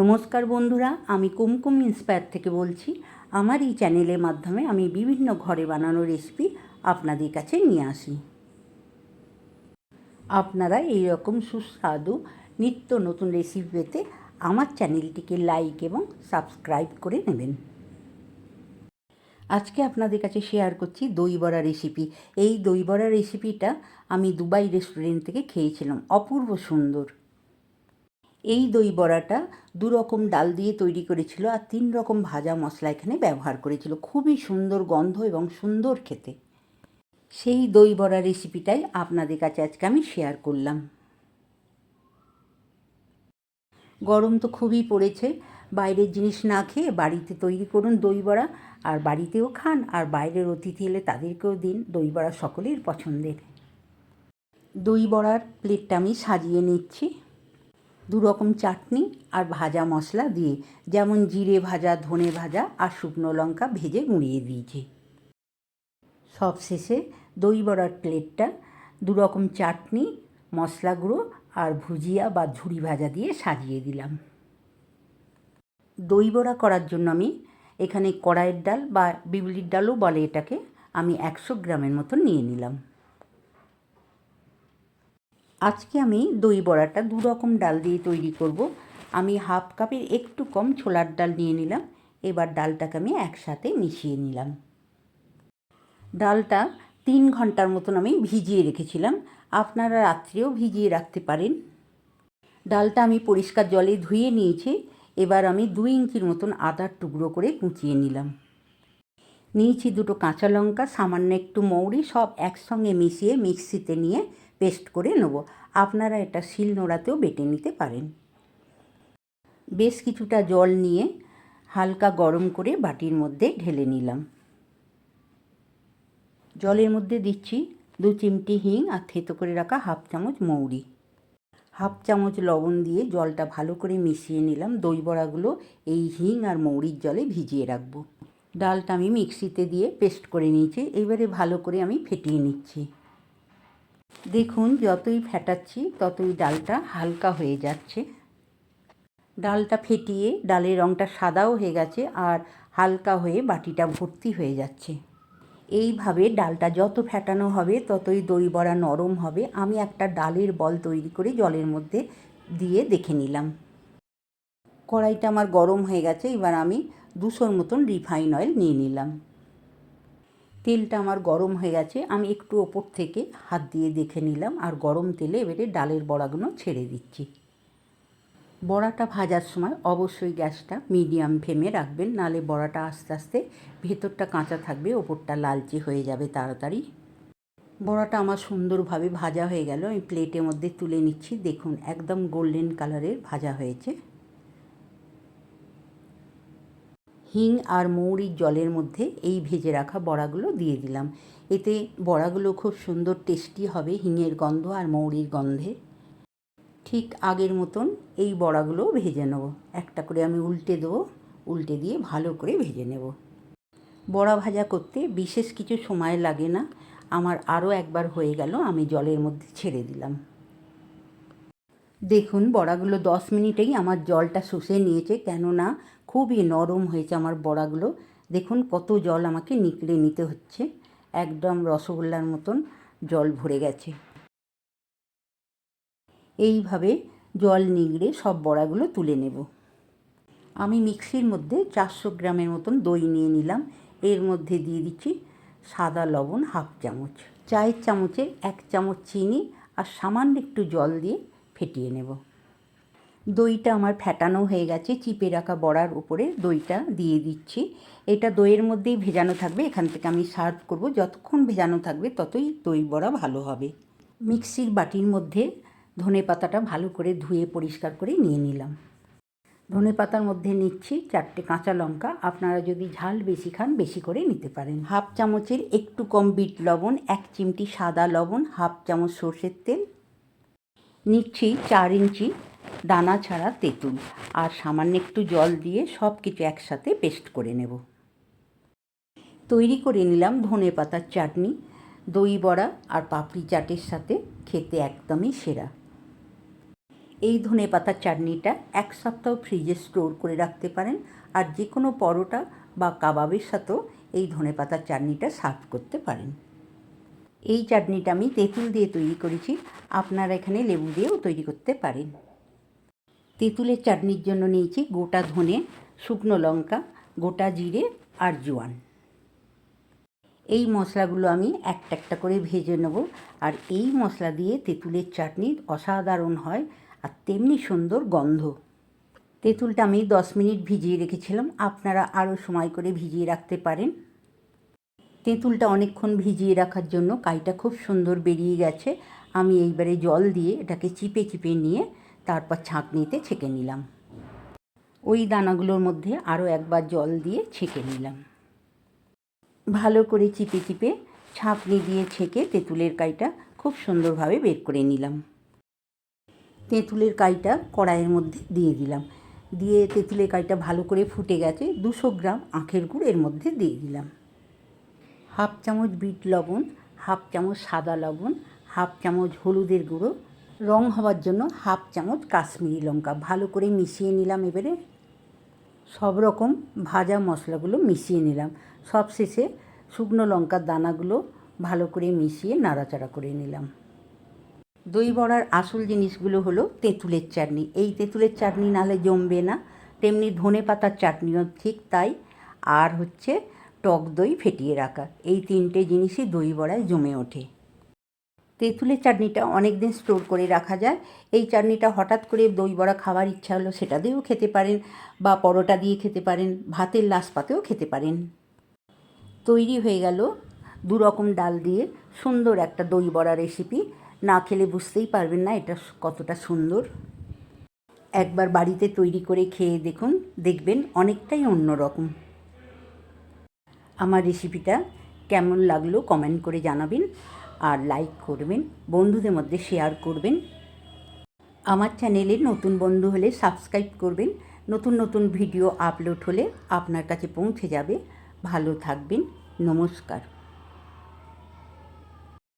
নমস্কার বন্ধুরা, আমি কুমকুম ইন্সপায়ার থেকে বলছি। আমার এই চ্যানেলের মাধ্যমে আমি বিভিন্ন ঘরে বানানো রেসিপি আপনাদের কাছে নিয়ে আসি। আপনারা এই রকম সুস্বাদু নিত্য নতুন রেসিপি পেতে আমার চ্যানেলটিকে লাইক এবং সাবস্ক্রাইব করে নেবেন। আজকে আপনাদের কাছে শেয়ার করছি দই বড়া রেসিপি এই দই বড়া রেসিপিটা আমি দুবাই রেস্টুরেন্ট থেকে খেয়েছিলাম, অপূর্ব সুন্দর। এই দই বড়াটা দু রকম ডাল দিয়ে তৈরি করেছিল আর তিন রকম ভাজা মশলা এখানে ব্যবহার করেছিল। খুবই সুন্দর গন্ধ এবং সুন্দর খেতে। সেই দই বড়া রেসিপিটাই আপনাদের কাছে আজকে আমি শেয়ার করলাম। গরম তো খুবই পড়েছে। বাইরের জিনিস না খেয়ে বাড়িতে তৈরি করুন দই বড়া আর বাড়িতেও খান আর বাইরের অতিথি এলে তাদেরকেও দিন দই বড়া সকলের পছন্দের। দই বড়ার প্লেটটা আমি সাজিয়ে নিচ্ছি। দু রকম চাটনি আর ভাজা মশলা দিয়ে যেমন জিরে ভাজা, ধনে ভাজা আর শুকনো লঙ্কা ভেজে গুঁড়িয়ে দিয়েছি। সব শেষে দই বড়ার প্লেটটা দু রকম চাটনি, মশলা গুঁড়ো আর ভুজিয়া বা ঝুড়ি ভাজা দিয়ে সাজিয়ে দিলাম। দই বড়া করার জন্য আমি এখানে কড়াইয়ের ডাল বা বিউলির ডালও বলে এটাকে আমি একশো গ্রামের মতন নিয়ে নিলাম। আজকে আমি দই বড়াটা দু রকম ডাল দিয়ে তৈরি করব। আমি হাফ কাপের একটু কম ছোলার ডাল নিয়ে নিলাম। এবার ডালটাকে আমি একসাথে মিশিয়ে নিলাম। ডালটা তিন ঘণ্টার মতন আমি ভিজিয়ে রেখেছিলাম। আপনারা রাত্রেও ভিজিয়ে রাখতে পারেন। ডালটা আমি পরিষ্কার জলে ধুয়ে নিয়েছি। এবার আমি দুই ইঞ্চির মতন আদার টুকরো করে কুচিয়ে নিলাম। নিয়েছি দুটো কাঁচা লঙ্কা, সামান্য একটু মৌরি, সব একসঙ্গে মিশিয়ে মিক্সিতে নিয়ে পেস্ট করে নেব। আপনারা এটা শিল নোড়াতেও বেটে নিতে পারেন। বেশ কিছুটা জল নিয়ে হালকা গরম করে বাটির মধ্যে ঢেলে নিলাম। জলের মধ্যে দিচ্ছি দু চিমটি হিং আর থেতো করে রাখা হাফ চামচ মৌরি। হাফ চামচ লবণ দিয়ে জলটা ভালো করে মিশিয়ে নিলাম। দই বড়াগুলো এই হিং আর মৌরির জলে ভিজিয়ে রাখব। ডালটা আমি মিক্সিতে দিয়ে পেস্ট করে নিয়েছি। এবারে ভালো করে আমি ফেটিয়ে নিচ্ছি। দেখুন, যতই ফেটাচ্ছি, ততই ডালটা হালকা হয়ে যাচ্ছে। ডালটা ফেটিয়ে ডালের রঙটা সাদাও হয়ে গেছে আর হালকা হয়ে বাটিটা ভর্তি হয়ে যাচ্ছে। এইভাবে ডালটা যত ফেটানো হবে, ততই দই বড়া নরম হবে। আমি একটা ডালের বল তৈরি করে জলের মধ্যে দিয়ে দেখে নিলাম। কড়াইটা আমার গরম হয়ে গেছে, এবার আমি দুশোর মতন রিফাইন অয়েল নিয়ে নিলাম। তেলটা আমার গরম হয়ে গেছে, আমি একটু ওপর থেকে হাত দিয়ে দেখে নিলাম আর গরম তেলে এবারে ডালের বড়াগুলো ছেড়ে দিচ্ছি। বড়াটা ভাজার সময় অবশ্যই গ্যাসটা মিডিয়াম ফ্লেমে রাখবেন, নালে বড়াটা আস্তে আস্তে ভেতরটা কাঁচা থাকবে, ওপরটা লালচে হয়ে যাবে তাড়াতাড়ি। বড়াটা আমার সুন্দরভাবে ভাজা হয়ে গেল, আমি প্লেটের মধ্যে তুলে নিচ্ছি, দেখুন একদম গোল্ডেন কালারের ভাজা হয়েছে। হিং আর মৌরির জলের মধ্যে এই ভেজে রাখা বড়াগুলো দিয়ে দিলাম। এতে বড়াগুলো খুব সুন্দর টেস্টি হবে, হিঙের গন্ধ আর মৌরির গন্ধে। ঠিক আগের মতন এই বড়াগুলো ভেজে নেব। একটা করে আমি উল্টে দেবো, উল্টে দিয়ে ভালো করে ভেজে নেব। বড়া ভাজা করতে বিশেষ কিছু সময় লাগে না। আমার আরও একবার হয়ে গেল, আমি জলের মধ্যে ছেড়ে দিলাম। দেখুন, বড়াগুলো দশ মিনিটেই আমার জলটা শুষে নিয়েছে, কেননা খুবই নরম হয়েছে আমার বড়াগুলো। দেখুন কত জল আমাকে নিকড়ে নিতে হচ্ছে। একদম রসগোল্লার মতন জল ভরে গেছে। এইভাবে জল নিগড়ে সব বড়াগুলো তুলে নেব। আমি মিক্সির মধ্যে চারশো গ্রামের মতন দই নিয়ে নিলাম। এর মধ্যে দিয়ে দিচ্ছি সাদা লবণ হাফ চামচ। চায়ের চামচের এক চামচ চিনি আর সামান্য একটু জল দিয়ে ফেটিয়ে নেব। দইটা আমার ফ্যাটানো হয়ে গেছে, চিপে রাখা বড়ার উপরে দইটা দিয়ে দিচ্ছি। এটা দইয়ের মধ্যেই ভেজানো থাকবে, এখান থেকে আমি সার্ভ করব। যতক্ষণ ভেজানো থাকবে, ততই দই বড়া ভালো হবে। মিক্সির বাটির মধ্যে ধনে পাতাটা ভালো করে ধুয়ে পরিষ্কার করে নিয়ে নিলাম। ধনে পাতার মধ্যে নিচ্ছি চারটে কাঁচা লঙ্কা। আপনারা যদি ঝাল বেশি খান, বেশি করে নিতে পারেন। হাফ চামচের একটু কম বিট লবণ, এক চিমটি সাদা লবণ, হাফ চামচ সর্ষের তেল। নিচ্ছি চার ইঞ্চি দানা ছাড়া তেঁতুল আর সামান্য একটু জল দিয়ে সব কিছু একসাথে পেস্ট করে নেব। তৈরি করে নিলাম ধনে পাতার চাটনি, দই বড়া আর পাপড়ি চাটের সাথে খেতে একদমই সেরা। এই ধনে পাতার চাটনিটা এক সপ্তাহ ফ্রিজে স্টোর করে রাখতে পারেন আর যে কোনো পরোটা বা কাবাবের সাথেও এই ধনে পাতার চাটনিটা সার্ভ করতে পারেন। এই চাটনিটা আমি তেঁতুল দিয়ে তৈরি করেছি, আপনারা এখানে লেবু দিয়েও তৈরি করতে পারেন। তেঁতুলের চাটনির জন্য নিয়েছি গোটা ধনে, শুকনো লঙ্কা, গোটা জিরে আর জোয়ান। এই মশলাগুলো আমি একটা একটা করে ভেজে নেব আর এই মশলা দিয়ে তেঁতুলের চাটনি অসাধারণ হয় আর তেমনি সুন্দর গন্ধ। তেঁতুলটা আমি দশ মিনিট ভিজিয়ে রেখেছিলাম, আপনারা আরও সময় করে ভিজিয়ে রাখতে পারেন। তেঁতুলটা অনেকক্ষণ ভিজিয়ে রাখার জন্য কাইটা খুব সুন্দর বেরিয়ে গেছে। আমি এইবারে জল দিয়ে এটাকে চিপে চিপে নিয়ে তারপর ছাঁকনিতে ছেঁকে নিলাম। ওই দানাগুলোর মধ্যে আরও একবার জল দিয়ে ছেঁকে নিলাম। ভালো করে চিপে চিপে ছাঁকনি দিয়ে ছেঁকে তেঁতুলের কাইটা খুব সুন্দরভাবে বের করে নিলাম। তেঁতুলের কাইটা কড়াইয়ের মধ্যে দিয়ে দিলাম। দিয়ে তেঁতুলের কাইটা ভালো করে ফুটে গেছে দুশো গ্রাম আখের গুড় এর মধ্যে দিয়ে দিলাম। হাফ চামচ বিট লবণ, হাফ চামচ সাদা লবণ, হাফ চামচ হলুদের গুঁড়ো রং হওয়ার জন্য হাফ চামচ কাশ্মীরি লঙ্কা ভালো করে মিশিয়ে নিলাম এবারে। সব রকম ভাজা মশলাগুলো মিশিয়ে নিলাম। সব শেষে শুকনো লঙ্কার দানাগুলো ভালো করে মিশিয়ে নাড়াচাড়া করে নিলাম। দই বড়ার আসল জিনিসগুলো হলো তেঁতুলের চাটনি। এই তেঁতুলের চাটনি নাহলে জমবে না। তেমনি ধনে পাতার চাটনিও ঠিক তাই। আর হচ্ছে টক দই ফেটিয়ে রাখা। এই তিনটে জিনিসই দই বড়ায় জমে ওঠে। তেঁতুলের চাটনিটা অনেক দিন স্টোর করে রাখা যায়। এই চাটনিটা হঠাৎ করে দই বড়া খাওয়ার ইচ্ছা হলো সেটা দিয়েও খেতে পারেন বা পরোটা দিয়ে খেতে পারেন, ভাতের লাশ পাতেও খেতে পারেন। তৈরি হয়ে গেল দু রকম ডাল দিয়ে সুন্দর একটা দই বড়া রেসিপি না খেলে বুঝতেই পারবেন না এটা কতটা সুন্দর। একবার বাড়িতে তৈরি করে খেয়ে দেখুন, দেখবেন অনেকটাই অন্যরকম। আমার রেসিপিটা কেমন লাগল কমেন্ট করে জানাবেন। আর লাইক করবেন, বন্ধুদের মধ্যে শেয়ার করবেন। আমার চ্যানেলে নতুন বন্ধু হলে সাবস্ক্রাইব করবেন, নতুন নতুন ভিডিও আপলোড হলে আপনার কাছে পৌঁছে যাবে। ভালো থাকবেন, নমস্কার।